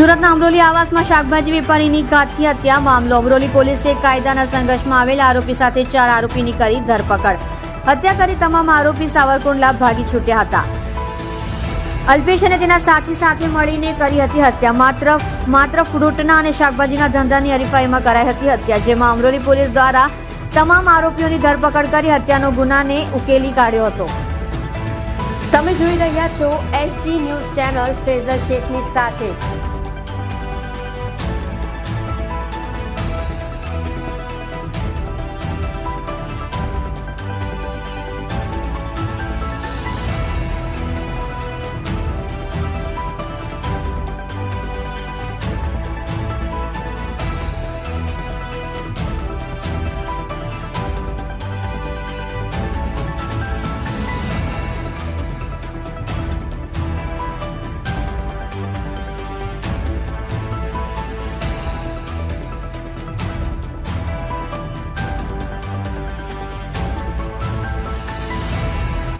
સુરતના અમરોલી આવાસમાં શાકભાજી વેપારીની ઘાતકી હત્યા, મામલો. અમરોલી પોલીસે કાયદાના સંઘર્ષમાં આવેલા આરોપી સાથે ચાર આરોપીની કરી ધરપકડ. હત્યા કરી તમામ આરોપી સાવરકુંડલા ભાગી છૂટ્યા હતા. અલ્પેશ અને તેના સાથી સાથે મળીને કરી હતી હત્યા. માત્ર માત્ર ફ્રૂટના અને શાકભાજીના ધંધાની હરીફાઈમાં કરાઈ હતી હત્યા, જેમાં અમરોલી પોલીસ દ્વારા તમામ આરોપીઓની ધરપકડ કરી હત્યાનો ગુનાને ઉકેલી કાઢ્યો હતો. તમે જોઈ રહ્યા છો એસટી ન્યૂઝ ચેનલ ફેઝર શેખની સાથે.